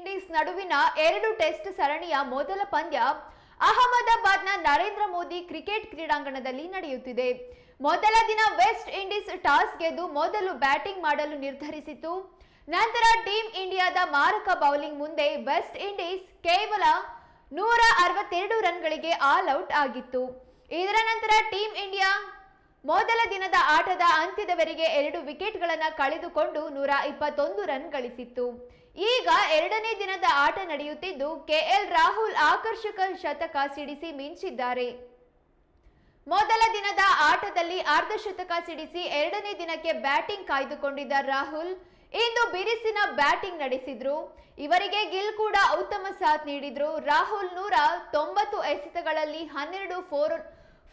Indies ನಡುವಿನ ಎರಡು test ಸರಣಿಯ ಮೊದಲ ಪಂದ್ಯ ಅಹಮದಾಬಾದ್ನ ನರೇಂದ್ರ ಮೋದಿ ಕ್ರಿಕೆಟ್ ಕ್ರೀಡಾಂಗಣದಲ್ಲಿ ನಡೆಯುತ್ತಿದೆ. ಮೊದಲ ದಿನ ವೆಸ್ಟ್ ಇಂಡೀಸ್ ಟಾಸ್ ಗೆದ್ದು ಮೊದಲು ಬ್ಯಾಟಿಂಗ್ ಮಾಡಲು ನಿರ್ಧರಿಸಿತು ನಂತರ ಟೀಂ ಇಂಡಿಯಾದ ಮಾರಕ ಬೌಲಿಂಗ್ ಮುಂದೆ ವೆಸ್ಟ್ ಇಂಡೀಸ್ ಕೇವಲ ನೂರ ಅರವತ್ತೆರಡು ರನ್ಗಳಿಗೆ ಆಲ್ ಔಟ್ ಆಗಿತ್ತು. ಇದರ ನಂತರ ಟೀಂ ಇಂಡಿಯಾ ಮೊದಲ ದಿನದ ಆಟದ ಅಂತ್ಯದವರೆಗೆ ಎರಡು ವಿಕೆಟ್ಗಳನ್ನು ಕಳೆದುಕೊಂಡು ನೂರ ಇಪ್ಪತ್ತೊಂದು ರನ್ ಗಳಿಸಿತ್ತು. ಈಗ ಎರಡನೇ ದಿನದ ಆಟ ನಡೆಯುತ್ತಿದ್ದು ಕೆಎಲ್ ರಾಹುಲ್ ಆಕರ್ಷಕ ಶತಕ ಸಿಡಿಸಿ ಮಿಂಚಿದ್ದಾರೆ. ಮೊದಲ ದಿನದ ಆಟದಲ್ಲಿ ಅರ್ಧ ಶತಕ ಸಿಡಿಸಿ ಎರಡನೇ ದಿನಕ್ಕೆ ಬ್ಯಾಟಿಂಗ್ ಕಾಯ್ದುಕೊಂಡಿದ್ದ ರಾಹುಲ್ ಇಂದು ಬಿರುಸಿನ ಬ್ಯಾಟಿಂಗ್ ನಡೆಸಿದ್ರು. ಇವರಿಗೆ ಗಿಲ್ ಕೂಡ ಉತ್ತಮ ಸಾಥ್ ನೀಡಿದ್ರು. ರಾಹುಲ್ ನೂರ ತೊಂಬತ್ತು ಎಸೆತಗಳಲ್ಲಿ ಹನ್ನೆರಡು ಫೋರ್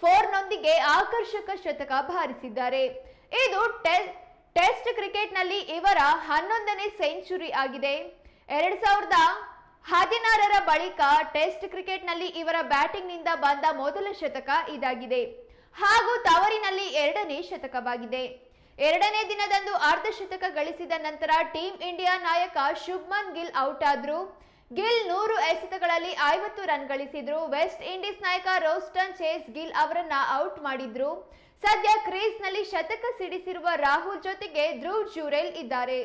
ಫೋರ್ನೊಂದಿಗೆ ಆಕರ್ಷಕ ಶತಕ ಬಾರಿಸಿದ್ದಾರೆ. ಇದು ಟೆಸ್ಟ್ ಕ್ರಿಕೆಟ್ನಲ್ಲಿ ಇವರ ಹನ್ನೊಂದನೇ ಸೆಂಚುರಿ ಆಗಿದೆ. ಎರಡ್ ಸಾವಿರದ ಹದಿನಾರರ ಬಳಿಕ ಟೆಸ್ಟ್ ಕ್ರಿಕೆಟ್ನಲ್ಲಿ ಇವರ ಬ್ಯಾಟಿಂಗ್ನಿಂದ ಬಂದ ಮೊದಲ ಶತಕ ಇದಾಗಿದೆ. ಹಾಗೂ ತವರಿನಲ್ಲಿ ಎರಡನೇ ಶತಕವಾಗಿದೆ. ಎರಡನೇ ದಿನದಂದು ಅರ್ಧ ಶತಕ ಗಳಿಸಿದ ನಂತರ ಟೀಂ ಇಂಡಿಯಾ ನಾಯಕ ಶುಭ್ಮನ್ ಗಿಲ್ ಔಟ್ ಆದ್ರು ಗಿಲ್ ನೂರು ಎಸೆತಗಳಲ್ಲಿ ಐವತ್ತು ರನ್ ಗಳಿಸಿದ್ರು. ವೆಸ್ಟ್ ಇಂಡೀಸ್ ನಾಯಕ ರೋಸ್ಟನ್ ಚೇಸ್ ಗಿಲ್ ಅವರನ್ನ ಔಟ್ ಮಾಡಿದ್ರು. ಸದ್ಯ ಕ್ರೀಸ್ನಲ್ಲಿ ಶತಕ ಸಿಡಿಸಿರುವ ರಾಹುಲ್ ಜೊತೆಗೆ ಧ್ರುವ್ ಜುರೇಲ್ ಇದ್ದಾರೆ.